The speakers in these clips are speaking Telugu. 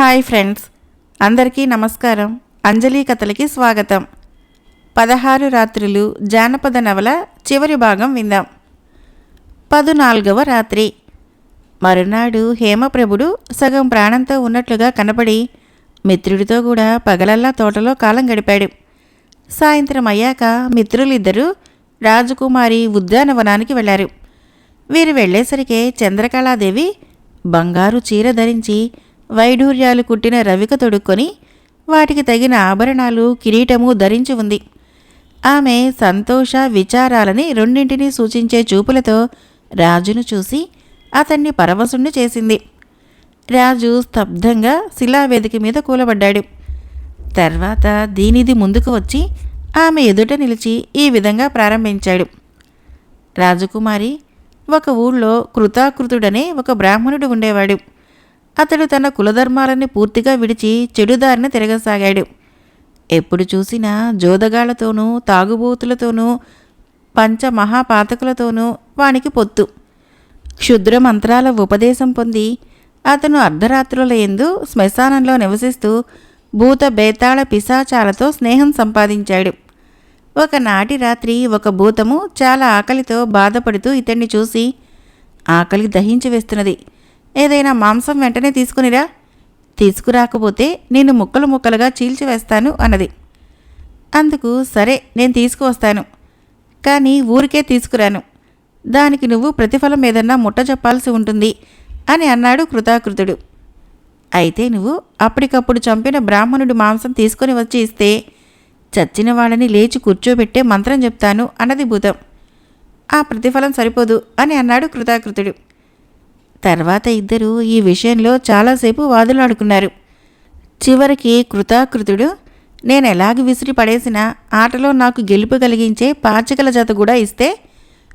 Hi friends. అందరికీ నమస్కారం. అంజలి కథలకి స్వాగతం. పదహారు రాత్రులు జానపద నవల చివరి భాగం విందాం. పదునాలుగవ రాత్రి. మరునాడు హేమప్రభుడు సగం ప్రాణంతో ఉన్నట్లుగా కనపడి మిత్రుడితో కూడా పగలల్లా తోటలో కాలం గడిపాడు. సాయంత్రం అయ్యాక మిత్రులిద్దరూ రాజకుమారి ఉద్యానవనానికి వెళ్ళారు. వీరు వెళ్ళేసరికే చంద్రకళాదేవి బంగారు చీర ధరించి వైఢూర్యాలు కుట్టిన రవిక తొడుక్కొని వాటికి తగిన ఆభరణాలు కిరీటము ధరించి ఉంది. ఆమె సంతోష విచారాలని రెండింటినీ సూచించే చూపులతో రాజును చూసి అతన్ని పరవశుణ్ణి చేసింది. రాజు స్తబ్దంగా శిలావేదిక మీద కూలబడ్డాడు. తర్వాత దీనిది ముందుకు వచ్చి ఆమె ఎదుట నిలిచి ఈ విధంగా ప్రారంభించాడు. రాజకుమారి ఒక ఊళ్ళో కృతాకృతుడనే ఒక బ్రాహ్మణుడు ఉండేవాడు. అతడు తన కులధర్మాలని పూర్తిగా విడిచి చెడుదారిన తిరగసాగాడు. ఎప్పుడు చూసినా జోదగాళ్ళతోనూ తాగుబోతులతోనూ పంచమహాపాతకులతోనూ వానికి పొత్తు. క్షుద్ర మంత్రాల ఉపదేశం పొంది అతను అర్ధరాత్రుల ఎందు శ్మశానంలో నివసిస్తూ భూత బేతాళ పిశాచాలతో స్నేహం సంపాదించాడు. ఒకనాటి రాత్రి ఒక భూతము చాలా ఆకలితో బాధపడుతూ ఇతన్ని చూసి ఆకలి దహించి వేస్తున్నది. ఏదైనా మాంసం వెంటనే తీసుకునిరా. తీసుకురాకపోతే నేను ముక్కలు ముక్కలుగా చీల్చివేస్తాను అన్నది. అందుకు సరే నేను తీసుకువస్తాను. కానీ ఊరికే తీసుకురాను. దానికి నువ్వు ప్రతిఫలం ఏదన్నా ముట్ట చెప్పాల్సి ఉంటుంది అని అన్నాడు కృతాకృతుడు. అయితే నువ్వు అప్పటికప్పుడు చంపిన బ్రాహ్మణుడి మాంసం తీసుకొని వచ్చి ఇస్తే చచ్చిన వాళ్ళని లేచి కూర్చోబెట్టే మంత్రం చెప్తాను అన్నది భూతం. ఆ ప్రతిఫలం సరిపోదు అని అన్నాడు కృతాకృతుడు. తర్వాత ఇద్దరు ఈ విషయంలో చాలాసేపు వాదులాడుకున్నారు. చివరికి కృతాకృతుడు నేను ఎలాగ విసిరి పడేసినా ఆటలో నాకు గెలుపు కలిగించే పాచికల జత కూడా ఇస్తే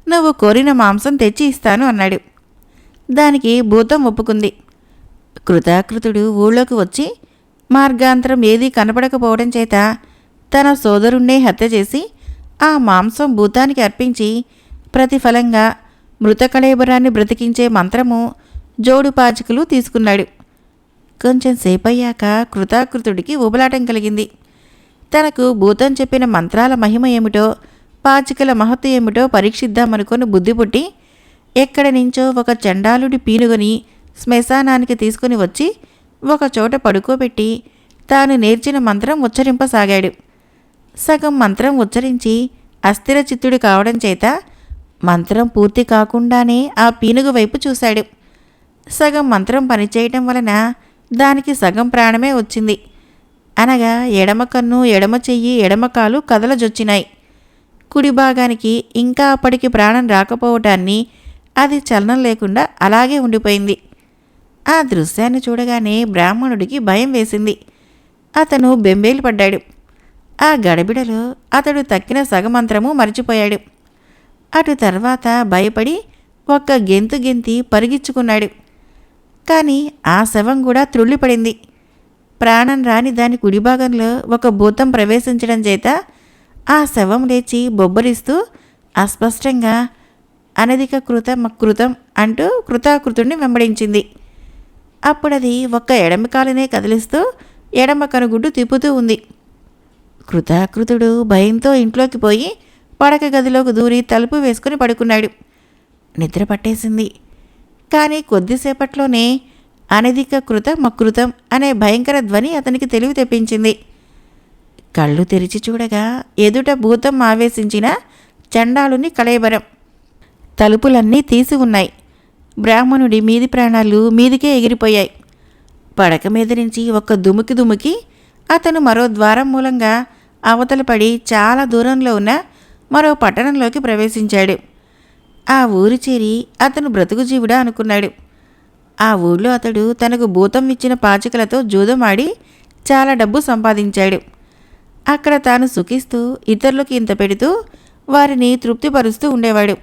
నువ్వు కోరిన మాంసం తెచ్చి ఇస్తాను అన్నాడు. దానికి భూతం ఒప్పుకుంది. కృతాకృతుడు ఊళ్ళోకి వచ్చి మార్గాంతరం ఏదీ కనపడకపోవడం చేత తన సోదరుణ్ణే హత్య చేసి ఆ మాంసం భూతానికి అర్పించి ప్రతిఫలంగా మృతకళేబరాన్ని బ్రతికించే మంత్రము జోడు పాచికలు తీసుకున్నాడు. కొంచెం సేపయ్యాక కృతాకృతుడికి ఉబలాటం కలిగింది. తనకు భూతం చెప్పిన మంత్రాల మహిమ ఏమిటో పాచికల మహత్వ ఏమిటో పరీక్షిద్దామనుకొని బుద్ధి పుట్టి ఎక్కడి నుంచో ఒక చండాలుడి పీనుగని శ్మశానానికి తీసుకుని వచ్చి ఒక చోట పడుకోబెట్టి తాను నేర్చిన మంత్రం ఉచ్చరింపసాగాడు. సగం మంత్రం ఉచ్చరించి అస్థిర చిత్తుడు కావడం చేత మంత్రం పూర్తి కాకుండానే ఆ పీనుగు వైపు చూశాడు. సగం మంత్రం పనిచేయటం వలన దానికి సగం ప్రాణమే వచ్చింది. అనగా ఎడమ కన్ను ఎడమ చెయ్యి ఎడమకాలు కదలజొచ్చినాయి. కుడి భాగానికి ఇంకా అప్పటికి ప్రాణం రాకపోవటాన్ని అది చలనం లేకుండా అలాగే ఉండిపోయింది. ఆ దృశ్యాన్ని చూడగానే బ్రాహ్మణుడికి భయం వేసింది. అతను బెంబేలు పడ్డాడు. ఆ గడబిడలో అతడు తక్కిన సగమంత్రము మరిచిపోయాడు. అటు తర్వాత భయపడి ఒక్క గెంతు గెంతి పరిగించుకున్నాడు కానీ ఆ శవం కూడా త్రుళ్ళిపడింది. ప్రాణం రాని దాని కుడి భాగంలో ఒక భూతం ప్రవేశించడం చేత ఆ శవం లేచి బొబ్బరిస్తూ అస్పష్టంగా అనధిక కృత కృతం అంటూ కృతాకృతుడిని వెంబడించింది. అప్పుడది ఒక్క ఎడమ కాలునే కదిలిస్తూ ఎడమ కనుగుడ్డు తిప్పుతూ ఉంది. కృతాకృతుడు భయంతో ఇంట్లోకి పోయి పడక గదిలోకి దూరి తలుపు వేసుకుని పడుకున్నాడు. నిద్ర పట్టేసింది. కానీ కొద్దిసేపట్లోనే అనధిక కృత మకృతం అనే భయంకర ధ్వని అతనికి తెలివి తెప్పించింది. కళ్ళు తెరిచి చూడగా ఎదుట భూతం ఆవేశించిన చండాలుని కళేబరం. తలుపులన్నీ తీసి ఉన్నాయి. బ్రాహ్మణుడి మీది ప్రాణాలు మీదికే ఎగిరిపోయాయి. పడక మీద నుంచి ఒక దుముకి దుముకి అతను మరో ద్వారం మూలంగా అవతలపడి చాలా దూరంలో ఉన్న మరో పట్టణంలోకి ప్రవేశించాడు. ఆ ఊరి చేరి అతను బ్రతుకు జీవుడా అనుకున్నాడు. ఆ ఊళ్ళో అతడు తనకు భూతం ఇచ్చిన పాచికలతో జూదమాడి చాలా డబ్బు సంపాదించాడు. అక్కడ తాను సుఖిస్తూ ఇతరులకు ఇంత పెడుతూ వారిని తృప్తిపరుస్తూ ఉండేవాడు.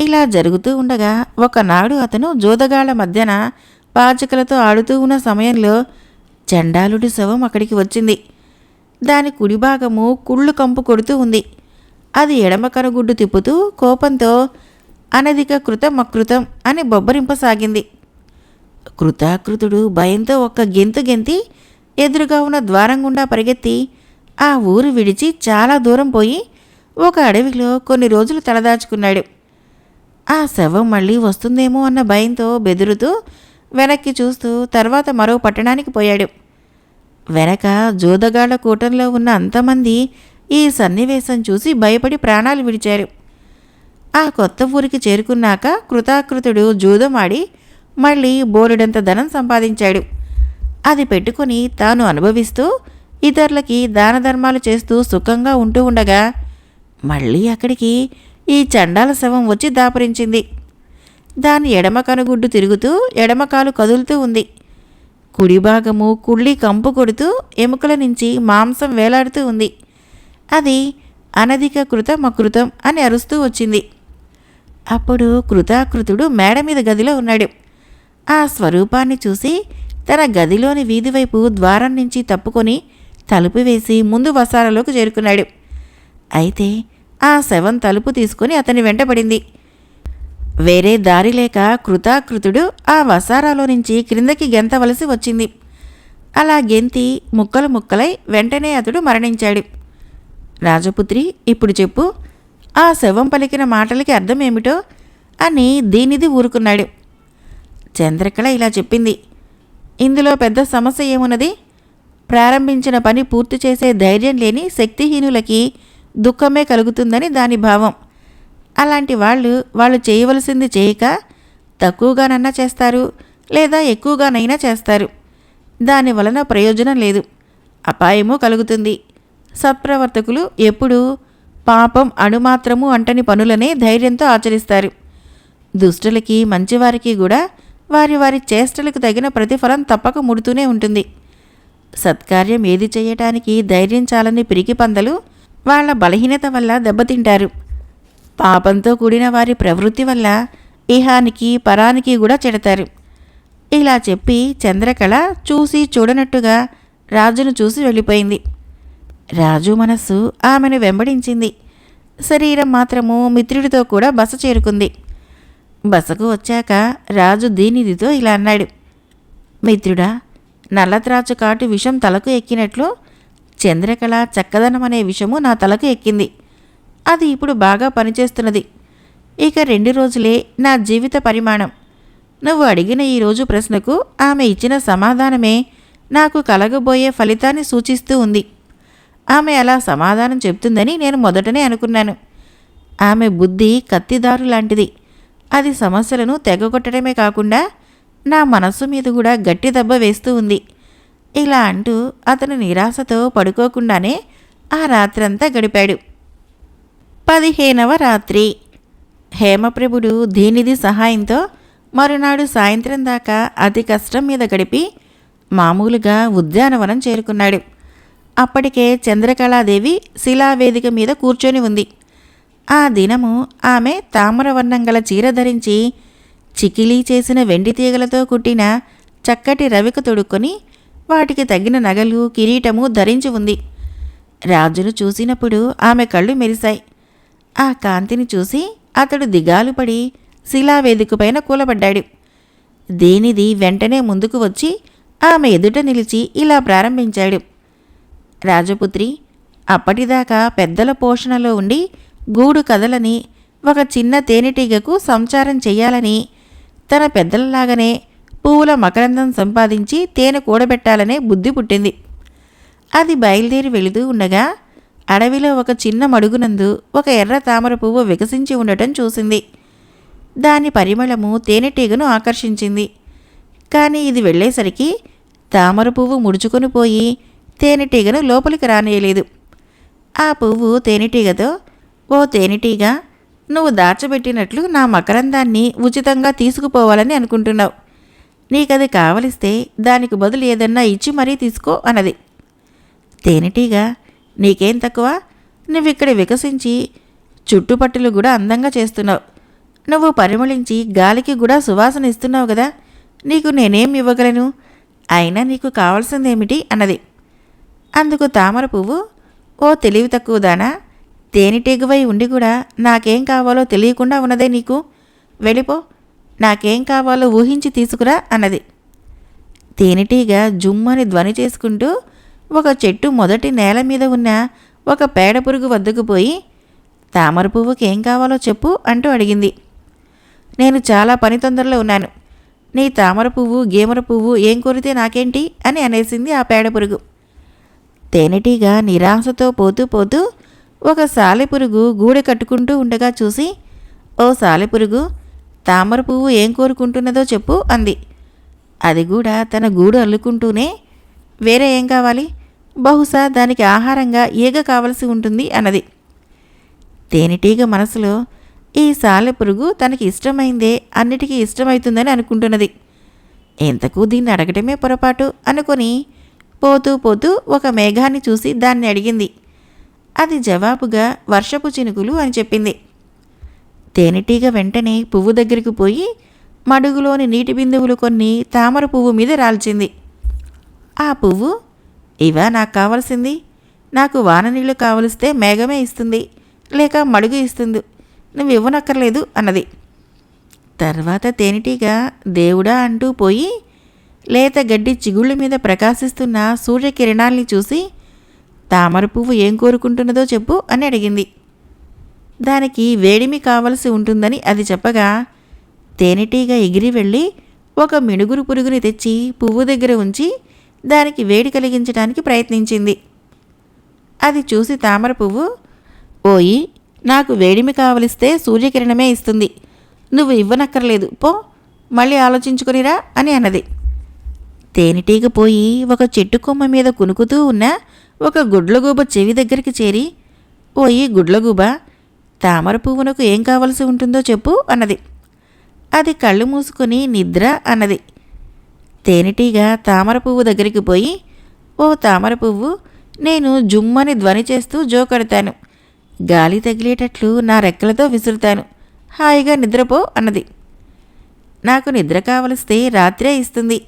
ఇలా జరుగుతూ ఉండగా ఒకనాడు అతను జోదగాళ్ళ మధ్యన పాచికలతో ఆడుతూ ఉన్న సమయంలో చండాలుడి శవం అక్కడికి వచ్చింది. దాని కుడి భాగము కుళ్ళు కంపు కొడుతూ ఉంది. అది ఎడమ కనుగుడ్డు తిప్పుతూ కోపంతో అనధిక కృతం అకృతం అని బొబ్బరింపసాగింది. కృతాకృతుడు భయంతో ఒక్క గెంతు గెంతి ఎదురుగా ఉన్న ద్వారం గుండా పరిగెత్తి ఆ ఊరు విడిచి చాలా దూరం పోయి ఒక అడవిలో కొన్ని రోజులు తలదాచుకున్నాడు. ఆ శవం మళ్ళీ వస్తుందేమో అన్న భయంతో బెదురుతూ వెనక్కి చూస్తూ తర్వాత మరో పట్టణానికి పోయాడు. వెనక జోదగాళ్ళ కూటంలో ఉన్న అంతమంది ఈ సన్నివేశం చూసి భయపడి ప్రాణాలు విడిచారు. ఆ కొత్త ఊరికి చేరుకున్నాక కృతాకృతుడు జూదం ఆడి మళ్ళీ బోలెడంత ధనం సంపాదించాడు. అది పెట్టుకుని తాను అనుభవిస్తూ ఇతరులకి దాన ధర్మాలు చేస్తూ సుఖంగా ఉంటూ ఉండగా మళ్ళీ అక్కడికి ఈ చండాల శవం వచ్చి దాపరించింది. దాని ఎడమ కనుగుడ్డు తిరుగుతూ ఎడమకాలు కదులుతూ ఉంది. కుడి భాగము కుళ్ళి కంపు కొడుతూ ఎముకల నుంచి మాంసం వేలాడుతూ ఉంది. అది అనధిక కృతం అకృతం అని అరుస్తూ వచ్చింది. అప్పుడు కృతాకృతుడు మేడ మీద గదిలో ఉన్నాడు. ఆ స్వరూపాన్ని చూసి తన గదిలోని వీధి వైపు ద్వారం నుంచి తప్పుకొని తలుపు వేసి ముందు వసారలోకి చేరుకున్నాడు. అయితే ఆ శవం తలుపు తీసుకొని అతని వెంటపడింది వేరే దారి లేక కృతాకృతుడు ఆ వసారాలో నుంచి క్రిందకి గెంతవలసి వచ్చింది. అలా గెంతి ముక్కలు ముక్కలై వెంటనే అతడు మరణించాడు. రాజపుత్రి ఇప్పుడు చెప్పు. ఆ శవం పలికిన మాటలకి అర్థం ఏమిటో అని దీనిది ఊరుకున్నాడు. చంద్రకళ ఇలా చెప్పింది. ఇందులో పెద్ద సమస్య ఏమున్నది? ప్రారంభించిన పని పూర్తి చేసే ధైర్యం లేని శక్తిహీనులకి దుఃఖమే కలుగుతుందని దాని భావం. అలాంటి వాళ్ళు వాళ్ళు చేయవలసింది చేయక తక్కువగానన్నా చేస్తారు లేదా ఎక్కువగానైనా చేస్తారు. దాని వలన ప్రయోజనం లేదు. అపాయము కలుగుతుంది. సత్ప్రవర్తకులు ఎప్పుడూ పాపం అణుమాత్రము అంటని పనులనే ధైర్యంతో ఆచరిస్తారు. దుష్టులకి మంచివారికి కూడా వారి వారి చేష్టలకు తగిన ప్రతిఫలం తప్పక ముడుతూనే ఉంటుంది. సత్కార్యం ఏది చేయటానికి ధైర్యం చాలని పిరికి పందలు వాళ్ళ బలహీనత వల్ల దెబ్బతింటారు. పాపంతో కూడిన వారి ప్రవృత్తి వల్ల ఇహానికి పరానికి కూడా చెడతారు. ఇలా చెప్పి చంద్రకళ చూసి చూడనట్టుగా రాజును చూసి వెళ్ళిపోయింది. రాజు మనస్సు ఆమెను వెంబడించింది. శరీరం మాత్రము మిత్రుడితో కూడా బస చేరుకుంది. బసకు వచ్చాక రాజు దీనిదితో ఇలా అన్నాడు. మిత్రుడా నల్లత్రాచు కాటు విషం తలకు ఎక్కినట్లు చంద్రకళ చక్కదనం అనే విషము నా తలకు ఎక్కింది. అది ఇప్పుడు బాగా పనిచేస్తున్నది. ఇక రెండు రోజులే నా జీవిత పరిమాణం. నువ్వు అడిగిన ఈరోజు ప్రశ్నకు ఆమె ఇచ్చిన సమాధానమే నాకు కలగబోయే ఫలితాన్ని సూచిస్తూ ఉంది. ఆమె అలా సమాధానం చెప్తుందని నేను మొదటనే అనుకున్నాను. ఆమె బుద్ధి కత్తిదారు లాంటిది. అది సమస్యలను తెగగొట్టడమే కాకుండా నా మనస్సు మీద కూడా గట్టి దెబ్బ వేస్తూ ఉంది. ఇలా అంటూ అతను నిరాశతో పడుకోకుండానే ఆ రాత్రంతా గడిపాడు. పదిహేనవ రాత్రి. హేమప్రభుడు దీనిది సహాయంతో మరునాడు సాయంత్రం దాకా అతి కష్టం మీద గడిపి మామూలుగా ఉద్యానవనం చేరుకున్నాడు. అప్పటికే చంద్రకళాదేవి శిలావేదిక మీద కూర్చొని ఉంది. ఆ దినము ఆమె తామరవర్ణం గల చీర ధరించి చికిలీ చేసిన వెండి తీగలతో కుట్టిన చక్కటి రవిక తొడుక్కొని వాటికి తగిన నగలు కిరీటము ధరించి ఉంది. రాజును చూసినప్పుడు ఆమె కళ్ళు మెరిశాయి. ఆ కాంతిని చూసి అతడు దిగాలు పడి శిలావేదికపైన కూలబడ్డాడు. దేనిది వెంటనే ముందుకు వచ్చి ఆమె ఎదుట నిలిచి ఇలా ప్రారంభించాడు. రాజపుత్రి అప్పటిదాకా పెద్దల పోషణలో ఉండి గూడు కదలని ఒక చిన్న తేనెటీగకు సంచారం చెయ్యాలని తన పెద్దలలాగానే పువ్వుల మకరందం సంపాదించి తేనె కూడబెట్టాలనే బుద్ధి పుట్టింది. అది బయలుదేరి వెళుతూ ఉండగా అడవిలో ఒక చిన్న మడుగునందు ఒక ఎర్ర తామర పువ్వు వికసించి ఉండటం చూసింది. దాని పరిమళము తేనెటీగను ఆకర్షించింది. కానీ ఇది వెళ్ళేసరికి తామర పువ్వు ముడుచుకొని పోయి తేనెటీగను లోపలికి రానియలేదు. ఆ పువ్వు తేనెటీగతో ఓ తేనెటీగ నువ్వు దాచబెట్టినట్లు నా మకరందాన్ని ఉచితంగా తీసుకుపోవాలని అనుకుంటున్నావు. నీకది కావలిస్తే దానికి బదులు ఏదన్నా ఇచ్చి మరీ తీసుకో అన్నది. తేనెటీగ నీకేం తక్కువ? నువ్విక్కడ వికసించి చుట్టుపట్టులు కూడా అందంగా చేస్తున్నావు. నువ్వు పరిమళించి గాలికి కూడా సువాసన ఇస్తున్నావు కదా. నీకు నేనేం ఇవ్వగలను? అయినా నీకు కావాల్సిందేమిటి? అన్నది. అందుకు తామర పువ్వు ఓ తెలివి తక్కువదానా తేనెటీగవై ఉండి కూడా నాకేం కావాలో తెలియకుండా ఉన్నదే నీకు? వెళ్ళిపో నాకేం కావాలో ఊహించి తీసుకురా అన్నది. తేనెటీగ జుమ్మని ధ్వని చేసుకుంటూ ఒక చెట్టు మొదటి నేల మీద ఉన్న ఒక పేడ పురుగు వద్దకు పోయి తామర పువ్వుకి ఏం కావాలో చెప్పు అంటూ అడిగింది. నేను చాలా పని తొందరలో ఉన్నాను. నీ తామర పువ్వు గేమర పువ్వు ఏం కోరితే నాకేంటి? అని అనేసింది ఆ పేడ పురుగు. తేనెటీగ నిరాశతో పోతూ పోతూ ఒక సాలెపురుగు గూడె కట్టుకుంటూ ఉండగా చూసి ఓ సాలెపురుగు తామర పువ్వు ఏం కోరుకుంటున్నదో చెప్పు అంది. అది కూడా తన గూడు అల్లుకుంటూనే వేరే ఏం కావాలి? బహుశా దానికి ఆహారంగా ఈగ కావలసి ఉంటుంది అన్నది. తేనెటీగ మనసులో ఈ సాలెపురుగు తనకి ఇష్టమైందే అన్నిటికీ ఇష్టమవుతుందని అనుకుంటున్నది. ఎంతకు దీన్ని అడగటమే పొరపాటు అనుకొని పోతూ పోతూ ఒక మేఘాన్ని చూసి దాన్ని అడిగింది. అది జవాబుగా వర్షపు చినుకులు అని చెప్పింది. తేనెటీగ వెంటనే పువ్వు దగ్గరికి పోయి మడుగులోని నీటి బిందువులు కొన్ని తామర పువ్వు మీద రాల్చింది. ఆ పువ్వు? ఇవా నాకు కావలసింది. నాకు వాన నీళ్ళు కావలిస్తే మేఘమే ఇస్తుంది లేక మడుగు ఇస్తుంది. నువ్వు ఇవ్వనక్కర్లేదు అన్నది. తర్వాత తేనెటీగ దేవుడా అంటూ పోయి లేత గడ్డి చిగుళ్ళ మీద ప్రకాశిస్తున్న సూర్యకిరణాల్ని చూసి తామర పువ్వు ఏం కోరుకుంటున్నదో చెప్పు అని అడిగింది. దానికి వేడిమి కావలసి ఉంటుందని అది చెప్పగా తేనెటీగ ఎగిరి వెళ్ళి ఒక మినుగురు పురుగుని తెచ్చి పువ్వు దగ్గర ఉంచి దానికి వేడి కలిగించడానికి ప్రయత్నించింది. అది చూసి తామర పువ్వు ఓయి నాకు వేడిమి కావలిస్తే సూర్యకిరణమే ఇస్తుంది. నువ్వు ఇవ్వనక్కర్లేదు. పో మళ్ళీ ఆలోచించుకునిరా అని అన్నది. తేనెటీగ పోయి ఒక చెట్టు కొమ్మ మీద కునుకుతూ ఉన్న ఒక గుడ్లగూబ చెవి దగ్గరికి చేరి ఓయి గుడ్లగూబ తామర పువ్వునకు ఏం కావలసి ఉంటుందో చెప్పు అన్నది. అది కళ్ళు మూసుకొని నిద్ర అన్నది. తేనెటీగ తామర పువ్వు దగ్గరికి పోయి ఓ తామర పువ్వు నేను జుమ్మని ధ్వని చేస్తూ జోకడతాను. గాలి తగిలేటట్లు నా రెక్కలతో విసురుతాను. హాయిగా నిద్రపో అన్నది. నాకు నిద్ర కావలిస్తే రాత్రే ఇస్తుంది.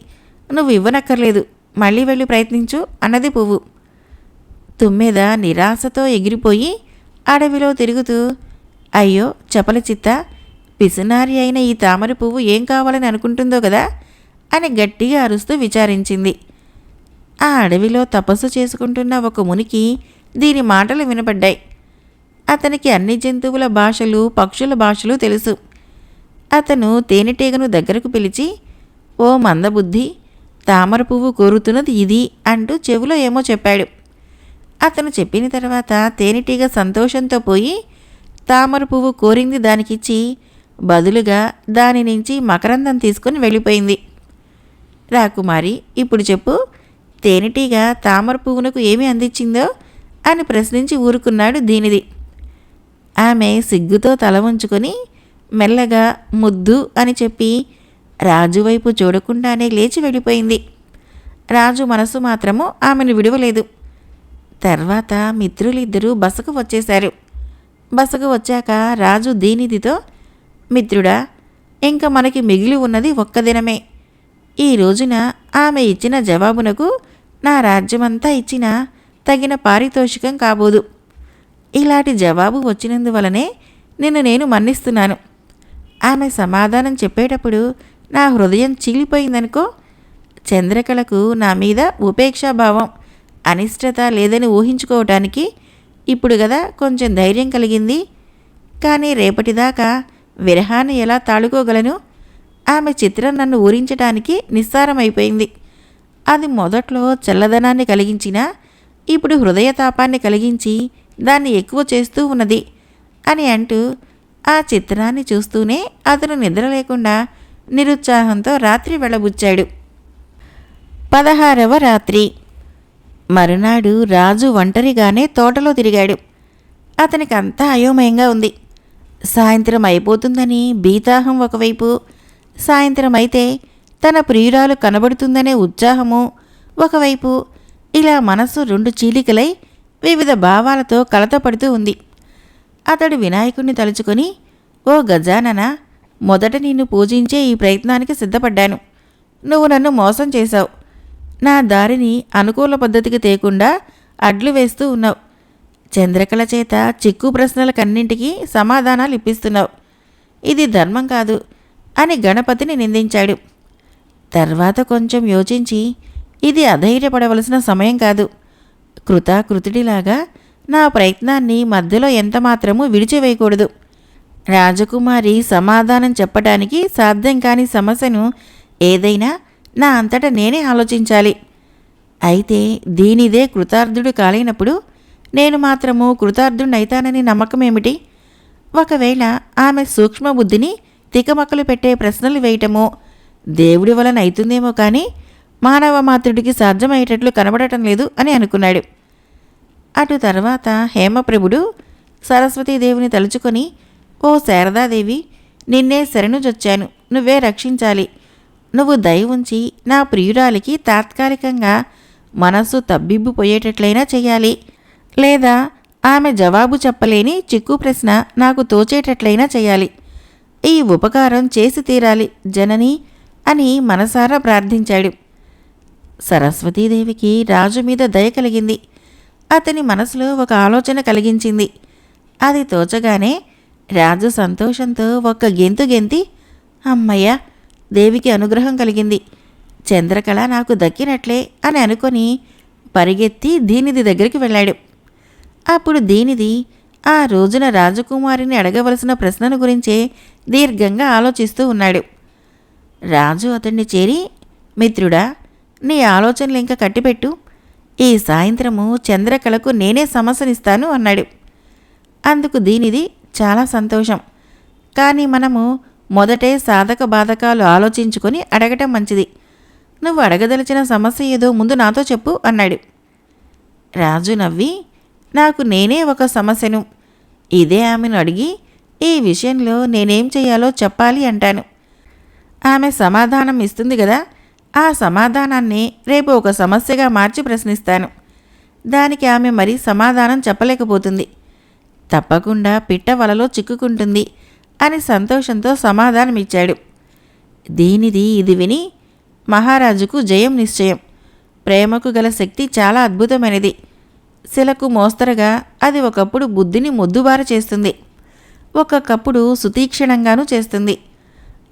నువ్వు ఇవ్వనక్కర్లేదు. మళ్ళీ వెళ్ళి ప్రయత్నించు అన్నది పువ్వు. తుమ్మెద నిరాశతో ఎగిరిపోయి అడవిలో తిరుగుతూ అయ్యో చపల చిత్త పిసినారి అయిన ఈ తామర పువ్వు ఏం కావాలని అనుకుంటుందో కదా అని గట్టిగా అరుస్తూ విచారించింది. ఆ అడవిలో తపస్సు చేసుకుంటున్న ఒక మునికి దీని మాటలు వినపడ్డాయి. అతనికి అన్ని జంతువుల భాషలు పక్షుల భాషలు తెలుసు. అతను తేనెటీగను దగ్గరకు పిలిచి ఓ మందబుద్ధి తామర పువ్వు కోరుతున్నది ఇది అంటూ చెవిలో ఏమో చెప్పాడు. అతను చెప్పిన తర్వాత తేనెటీగ సంతోషంతో పోయి తామర పువ్వు కోరింది దానికిచ్చి బదులుగా దాని నుంచి మకరందం తీసుకొని వెళ్ళిపోయింది. రాకుమారి ఇప్పుడు చెప్పు తేనెటీగ తామర పువ్వునకు ఏమి అందించిందో అని ప్రశ్నించి ఊరుకున్నాడు దీనిది. ఆమె సిగ్గుతో తల ఉంచుకొని మెల్లగా ముద్దు అని చెప్పి రాజు వైపు చూడకుండానే లేచి వెళ్ళిపోయింది. రాజు మనసు మాత్రము ఆమెను విడవలేదు. తర్వాత మిత్రులిద్దరూ బసకు వచ్చేశారు. బసకు వచ్చాక రాజు దీనిదితో మిత్రుడా ఇంకా మనకి మిగిలి ఉన్నది ఒక్క దినమే ఈ రోజున ఆమె ఇచ్చిన జవాబునకు నా రాజ్యమంతా ఇచ్చిన తగిన పారితోషికం కాబోదు. ఇలాంటి జవాబు వచ్చినందువలనే నిన్ను నేను మన్నిస్తున్నాను. ఆమె సమాధానం చెప్పేటప్పుడు నా హృదయం చీలిపోయిందనుకో చంద్రకళకు నా మీద ఉపేక్షాభావం అనిష్టత లేదని ఊహించుకోవటానికి ఇప్పుడు కదా కొంచెం ధైర్యం కలిగింది. కానీ రేపటిదాకా విరహాన్ని ఎలా తాళుకోగలను? ఆమె చిత్రం నన్ను ఊరించడానికి నిస్సారమైపోయింది. అది మొదట్లో చల్లదనాన్ని కలిగించినా ఇప్పుడు హృదయతాపాన్ని కలిగించి దాన్ని ఎక్కువ చేస్తూ ఉన్నది అని అంటూ ఆ చిత్రాన్ని చూస్తూనే అతను నిద్ర లేకుండా నిరుత్సాహంతో రాత్రి వెళ్ళబుచ్చాడు పదహారవ రాత్రి. మరునాడు రాజు ఒంటరిగానే తోటలో తిరిగాడు. అతనికి అంతా అయోమయంగా ఉంది. సాయంత్రం అయిపోతుందని బీతాహం ఒకవైపు సాయంత్రం అయితే తన ప్రియురాలు కనబడుతుందనే ఉత్సాహము ఒకవైపు ఇలా మనస్సు రెండు చీలికలై వివిధ భావాలతో కలతపడుతూ ఉంది. అతడు వినాయకుణ్ణి తలుచుకొని ఓ గజానన మొదట నిన్ను పూజించే ఈ ప్రయత్నానికి సిద్ధపడ్డాను. నువ్వు నన్ను మోసం చేశావు. నా దారిని అనుకూల పద్ధతికి తేకుండా అడ్లు వేస్తూ ఉన్నావు. చంద్రకళ చేత చిక్కు ప్రశ్నలకన్నింటికీ సమాధానాలు ఇప్పిస్తున్నావు. ఇది ధర్మం కాదు అని గణపతిని నిందించాడు. తర్వాత కొంచెం యోచించి ఇది అధైర్యపడవలసిన సమయం కాదు. కృతాకృతుడిలాగా నా ప్రయత్నాన్ని మధ్యలో ఎంతమాత్రమూ విడిచివేయకూడదు. రాజకుమారి సమాధానం చెప్పడానికి సాధ్యం కాని సమస్యను ఏదైనా నా అంతటా నేనే ఆలోచించాలి. అయితే దీనిదే కృతార్థుడు కాలేనప్పుడు నేను మాత్రము కృతార్థుడైతానని నమ్మకమేమిటి? ఒకవేళ ఆమె సూక్ష్మబుద్ధిని తికమక్కలు పెట్టే ప్రశ్నలు వేయటమో దేవుడి వలన అవుతుందేమో కానీ మానవ మాతృడికి సాధ్యమయ్యేటట్లు కనబడటం లేదు అని అనుకున్నాడు. అటు తర్వాత హేమప్రభుడు సరస్వతీదేవిని తలుచుకొని ఓ శారదాదేవి నిన్నే శరణుజొచ్చాను. నువ్వే రక్షించాలి. నువ్వు దయ ఉంచి నా ప్రియురాలికి తాత్కాలికంగా మనస్సు తబ్బిబ్బుపోయేటట్లయినా చేయాలి లేదా ఆమె జవాబు చెప్పలేని చిక్కు ప్రశ్న నాకు తోచేటట్లయినా చేయాలి ఈ ఉపకారం చేసి తీరాలి జనని అని మనసారా ప్రార్థించాడు. సరస్వతీదేవికి రాజు మీద దయ కలిగింది. అతని మనసులో ఒక ఆలోచన కలిగించింది. అది తోచగానే రాజు సంతోషంతో ఒక్క గెంతు గెంతి అమ్మయ్య దేవికి అనుగ్రహం కలిగింది. చంద్రకళ నాకు దక్కినట్లే అని అనుకొని పరిగెత్తి దీనిది దగ్గరికి వెళ్ళాడు. అప్పుడు దీనిది ఆ రోజున రాజకుమారిని అడగవలసిన ప్రశ్నను గురించే దీర్ఘంగా ఆలోచిస్తూ ఉన్నాడు. రాజు అతన్ని చేరి మిత్రుడా నీ ఆలోచనలు ఇంకా కట్టిపెట్టు. ఈ సాయంత్రము చంద్రకళకు నేనే సమస్యనిస్తాను అన్నాడు. అందుకు దీనిది చాలా సంతోషం. కానీ మనము మొదటే సాధక బాధకాలు ఆలోచించుకొని అడగటం మంచిది. నువ్వు అడగదలిచిన సమస్య ఏదో ముందు నాతో చెప్పు అన్నాడు. రాజు నవ్వి నాకు నేనే ఒక సమస్యను. ఇదే ఆమెను అడిగి ఈ విషయంలో నేనేం చేయాలో చెప్పాలి అంటాను. ఆమె సమాధానం ఇస్తుంది కదా ఆ సమాధానాన్ని రేపు ఒక సమస్యగా మార్చి ప్రశ్నిస్తాను. దానికి ఆమె మరి సమాధానం చెప్పలేకపోతుంది. తప్పకుండా పిట్ట వలలో చిక్కుకుంటుంది అని సంతోషంతో సమాధానమిచ్చాడు. దీనిది ఇది విని మహారాజుకు జయం నిశ్చయం. ప్రేమకు గల శక్తి చాలా అద్భుతమైనది. శిలకు మోస్తరుగా అది ఒకప్పుడు బుద్ధిని మొద్దుబార చేస్తుంది. ఒక్కొక్కప్పుడు సుతీక్షణంగానూ చేస్తుంది.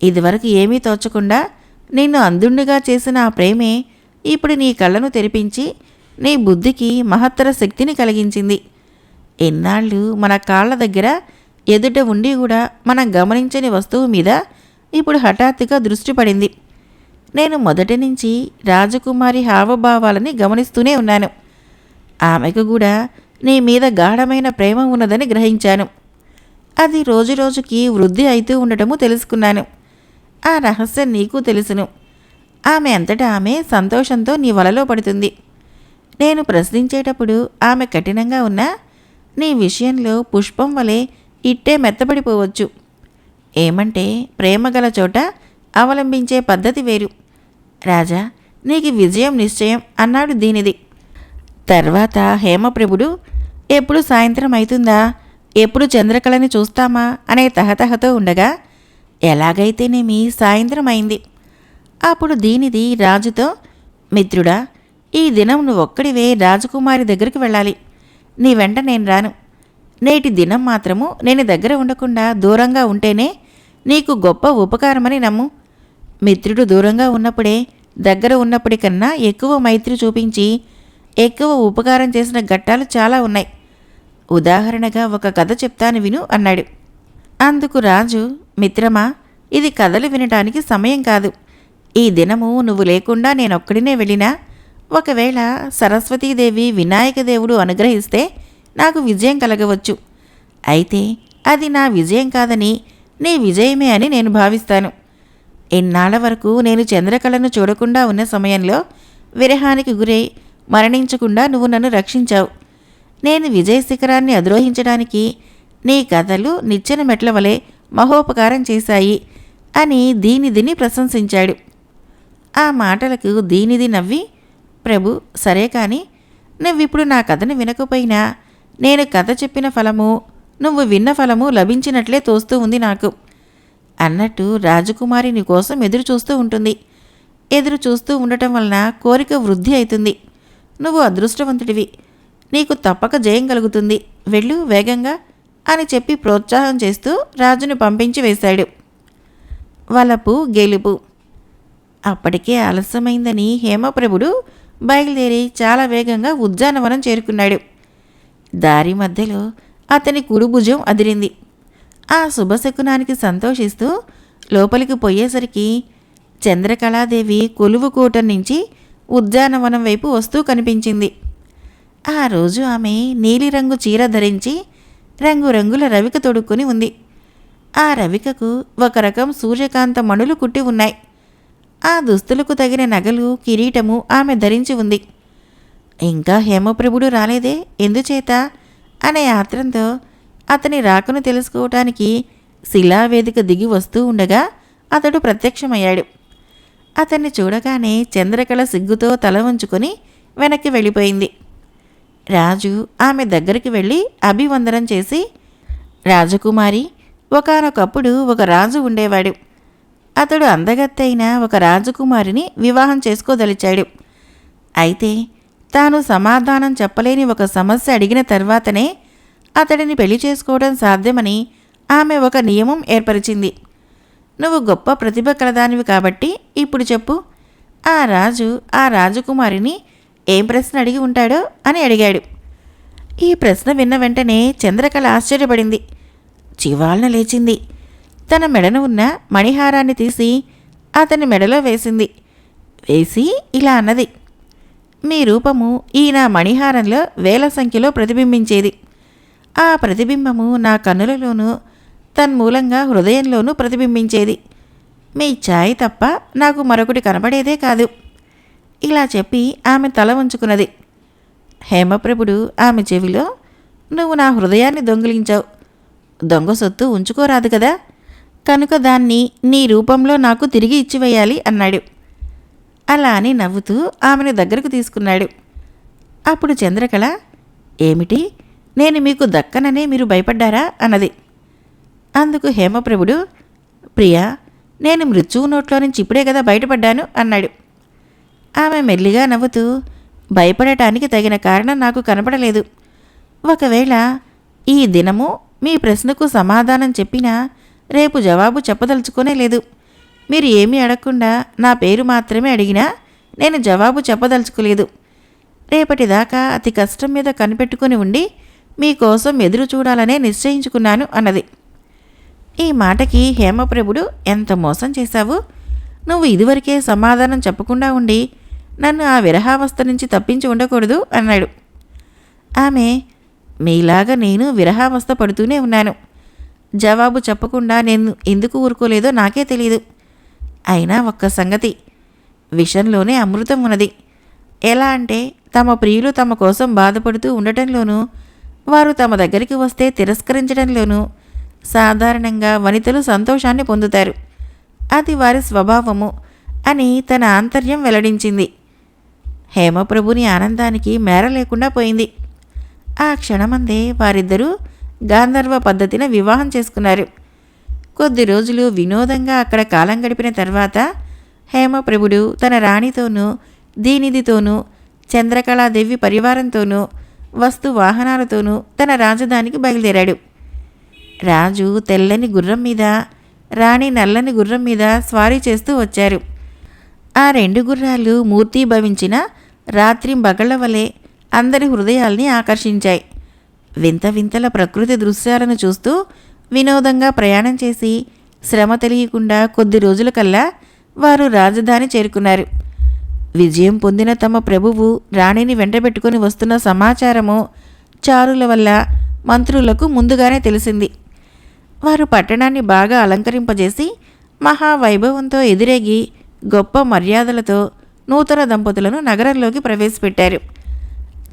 ఇదివరకు ఏమీ తోచకుండా నిన్ను అందుండిగా చేసిన ఆ ప్రేమే ఇప్పుడు నీ కళ్ళను తెరిపించి నీ బుద్ధికి మహత్తర శక్తిని కలిగించింది. ఎన్నాళ్ళు మన కాళ్ళ దగ్గర ఎదుట ఉండి కూడా మనం గమనించని వస్తువు మీద ఇప్పుడు హఠాత్తుగా దృష్టి పడింది. నేను మొదటి నుంచి రాజకుమారి హావభావాలని గమనిస్తూనే ఉన్నాను. ఆమెకు కూడా నీ మీద గాఢమైన ప్రేమ ఉన్నదని గ్రహించాను. అది రోజురోజుకి వృద్ధి అవుతూ ఉండటము తెలుసుకున్నాను. ఆ రహస్యం నీకు తెలుసును. ఆమె అంతటా ఆమె సంతోషంతో నీ వలలో పడుతుంది. నేను ప్రశ్నించేటప్పుడు ఆమె కఠినంగా ఉన్నా నీ విషయంలో పుష్పం వలె ఇట్టే మెత్తబడిపోవచ్చు. ఏమంటే ప్రేమగల చోట అవలంబించే పద్ధతి వేరు. రాజా నీకు విజయం నిశ్చయం అన్నాడు దీనిది. తర్వాత హేమప్రభుడు ఎప్పుడు సాయంత్రం అవుతుందా ఎప్పుడు చంద్రకళని చూస్తామా? అనే తహతహతో ఉండగా ఎలాగైతేనేమి సాయంత్రం అయింది. అప్పుడు దీనిది రాజుతో మిత్రుడా ఈ దినం నువ్వొక్కడివే రాజకుమారి దగ్గరికి వెళ్ళాలి. నీ వెంట నేను రాను. నేటి దినం మాత్రము నేను దగ్గర ఉండకుండా దూరంగా ఉంటేనే నీకు గొప్ప ఉపకారమని నమ్ము. మిత్రుడు దూరంగా ఉన్నప్పుడే దగ్గర ఉన్నప్పటికన్నా ఎక్కువ మైత్రి చూపించి ఎక్కువ ఉపకారం చేసిన ఘట్టాలు చాలా ఉన్నాయి. ఉదాహరణగా ఒక కథ చెప్తాను విను అన్నాడు. అందుకు రాజు మిత్రమా ఇది కథలు వినటానికి సమయం కాదు. ఈ దినము నువ్వు లేకుండా నేనొక్కడినే వెళ్ళినా ఒకవేళ సరస్వతీదేవి వినాయక దేవుడు అనుగ్రహిస్తే నాకు విజయం కలగవచ్చు. అయితే అది నా విజయం కాదని నీ విజయమే అని నేను భావిస్తాను. ఇన్నాళ్ళ వరకు నేను చంద్రకళను చూడకుండా ఉన్న సమయంలో విరహానికి గురై మరణించకుండా నువ్వు నన్ను రక్షించావు. నేను విజయ శిఖరాన్ని అధిరోహించడానికి నీ కథలు నిచ్చెన మెట్ల వలె మహోపకారం చేశాయి అని దీనిదిని ప్రశంసించాడు. ఆ మాటలకు దీనిది నవ్వి ప్రభు సరే కాని నువ్విప్పుడు నా కథను వినకపోయినా నేను కథ చెప్పిన ఫలము నువ్వు విన్న ఫలము లభించినట్లే తోస్తూ ఉంది నాకు. అన్నట్టు రాజకుమారి నీ కోసం ఎదురు చూస్తూ ఉంటుంది. ఎదురు చూస్తూ ఉండటం వలన కోరిక వృద్ధి అవుతుంది నువ్వు అదృష్టవంతుడివి. నీకు తప్పక జయం కలుగుతుంది. వెళ్ళు వేగంగా అని చెప్పి ప్రోత్సాహం చేస్తూ రాజును పంపించి వేశాడు. వలపు గెలుపు. అప్పటికే ఆలస్యమైందని హేమప్రభుడు బయలుదేరి చాలా వేగంగా ఉద్యానవనం చేరుకున్నాడు. దారి మధ్యలో అతని కుడి భుజం అదిరింది. ఆ శుభశకునానికి సంతోషిస్తూ లోపలికి పోయేసరికి చంద్రకళాదేవి కొలువుకోట నుంచి ఉద్యానవనం వైపు వస్తూ కనిపించింది. ఆ రోజు ఆమె నీలిరంగు చీర ధరించి రంగురంగుల రవిక తొడుక్కొని ఉంది. ఆ రవికకు ఒక రకం సూర్యకాంత మణులు కుట్టి ఉన్నాయి. ఆ దుస్తులకు తగిన నగలు కిరీటము ఆమె ధరించి ఉంది. ఇంకా హేమప్రభుడు రాలేదే? ఎందుచేత? అనే ఆత్రంతో అతని రాకను తెలుసుకోవటానికి శిలావేదిక దిగి వస్తూ ఉండగా అతడు ప్రత్యక్షమయ్యాడు. అతన్ని చూడగానే చంద్రకళ సిగ్గుతో తల వంచుకొని వెనక్కి వెళ్ళిపోయింది. రాజు ఆమె దగ్గరికి వెళ్ళి అభివందనం చేసి రాజకుమారి ఒకానొకప్పుడు ఒక రాజు ఉండేవాడు. అతడు అందగత్తైన ఒక రాజకుమారిని వివాహం చేసుకోదలిచాడు. అయితే తాను సమాధానం చెప్పలేని ఒక సమస్య అడిగిన తర్వాతనే అతడిని పెళ్ళి చేసుకోవడం సాధ్యమని ఆమె ఒక నియమం ఏర్పరిచింది. నువ్వు గొప్ప ప్రతిభ కలదానివి కాబట్టి ఇప్పుడు చెప్పు. ఆ రాజు ఆ రాజకుమారిని ఏం ప్రశ్న అడిగి ఉంటాడో అని అడిగాడు. ఈ ప్రశ్న విన్న వెంటనే చంద్రకళ ఆశ్చర్యపడింది. చివాలన లేచింది. తన మెడను ఉన్న మణిహారాన్ని తీసి అతని మెడలో వేసింది. వేసి ఇలా అన్నది. మీ రూపము ఈ నా మణిహారంలో వేల సంఖ్యలో ప్రతిబింబించేది. ఆ ప్రతిబింబము నా కన్నులలోనూ తన్మూలంగా హృదయంలోనూ ప్రతిబింబించేది. మీ ఛాయ్ తప్ప నాకు మరొకటి కనబడేదే కాదు. ఇలా చెప్పి ఆమె తల ఉంచుకున్నది హేమప్రభుడు ఆమె చెవిలో నువ్వు నా హృదయాన్ని దొంగిలించావు. దొంగ సొత్తు ఉంచుకోరాదు కదా. కనుక దాన్ని నీ రూపంలో నాకు తిరిగి ఇచ్చివేయాలి అన్నాడు. అలా అని నవ్వుతూ ఆమెను దగ్గరకు తీసుకున్నాడు. అప్పుడు చంద్రకళ ఏమిటి? నేను మీకు దక్కననే మీరు భయపడ్డారా? అన్నది. అందుకు హేమప్రభుడు ప్రియా నేను మృత్యువు నోట్లో నుంచి ఇప్పుడే కదా బయటపడ్డాను అన్నాడు. ఆమె మెల్లిగా నవ్వుతూ భయపడటానికి తగిన కారణం నాకు కనపడలేదు. ఒకవేళ ఈ దినము మీ ప్రశ్నకు సమాధానం చెప్పినా రేపు జవాబు చెప్పదలుచుకునే లేదు. మీరు ఏమీ అడగకుండా నా పేరు మాత్రమే అడిగినా నేను జవాబు చెప్పదలుచుకోలేదు. రేపటిదాకా అతి కష్టం మీద కనిపెట్టుకుని ఉండి మీకోసం ఎదురు చూడాలనే నిశ్చయించుకున్నాను అన్నది. ఈ మాటకి హేమప్రభుడు ఎంత మోసం చేశావు? నువ్వు ఇదివరకే సమాధానం చెప్పకుండా ఉండి నన్ను ఆ విరహావస్థ నుంచి తప్పించి ఉండకూడదు అన్నాడు. ఆమె మీలాగా నేను విరహావస్థ పడుతూనే ఉన్నాను. జవాబు చెప్పకుండా నేను ఎందుకు ఊరుకోలేదో నాకే తెలియదు అయినా ఒక్క సంగతి విషంలోనే అమృతం ఉన్నది. ఎలా అంటే తమ ప్రియులు తమ కోసం బాధపడుతూ ఉండటంలోనూ వారు తమ దగ్గరికి వస్తే తిరస్కరించడంలోనూ సాధారణంగా వనితలు సంతోషాన్ని పొందుతారు. అది వారి స్వభావము అని తన ఆంతర్యం వెల్లడించింది. హేమప్రభుని ఆనందానికి మేర లేకుండా పోయింది. ఆ క్షణమందే వారిద్దరూ గాంధర్వ పద్ధతిన వివాహం చేసుకున్నారు. కొద్ది రోజులు వినోదంగా అక్కడ కాలం గడిపిన తర్వాత హేమప్రభుడు తన రాణితోనూ దీనిదితోనూ చంద్రకళాదేవి పరివారంతోనూ వస్తు వాహనాలతోనూ తన రాజధానికి బయలుదేరాడు. రాజు తెల్లని గుర్రం మీద రాణి నల్లని గుర్రం మీద స్వారీ చేస్తూ వచ్చారు. ఆ రెండు గుర్రాలు మూర్తి భవించిన రాత్రి బగళ్ళ వలె అందరి హృదయాల్ని ఆకర్షించాయి. వింత వింతల ప్రకృతి దృశ్యాలను చూస్తూ వినోదంగా ప్రయాణం చేసి శ్రమ తెలియకుండా కొద్ది రోజుల కల్లా వారు రాజధాని చేరుకున్నారు. విజయం పొందిన తమ ప్రభువు రాణిని వెంటబెట్టుకుని వస్తున్న సమాచారము చారుల వల్ల మంత్రులకు ముందుగానే తెలిసింది. వారు పట్టణాన్ని బాగా అలంకరింపజేసి మహావైభవంతో ఎదురేగి గొప్ప మర్యాదలతో నూతన దంపతులను నగరంలోకి ప్రవేశపెట్టారు.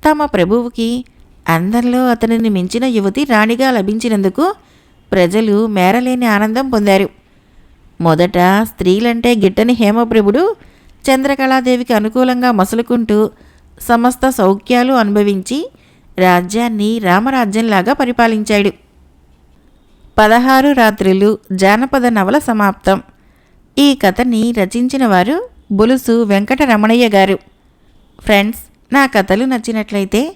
తమ ప్రభువుకి అందరిలో అతనిని మించిన యువతి రాణిగా లభించినందుకు ప్రజలు మేరలేని ఆనందం పొందారు. మొదట స్త్రీలంటే గిట్టని హేమప్రభుడు చంద్రకళాదేవికి అనుకూలంగా మసులుకుంటూ సమస్త సౌఖ్యాలు అనుభవించి రాజ్యాన్ని రామరాజ్యంలాగా పరిపాలించాడు. పదహారు రాత్రులు జానపద నవల సమాప్తం. ఈ కథని రచించిన వారు బొలుసు వెంకటరమణయ్య గారు. ఫ్రెండ్స్ నా కథలు నచ్చినట్లయితే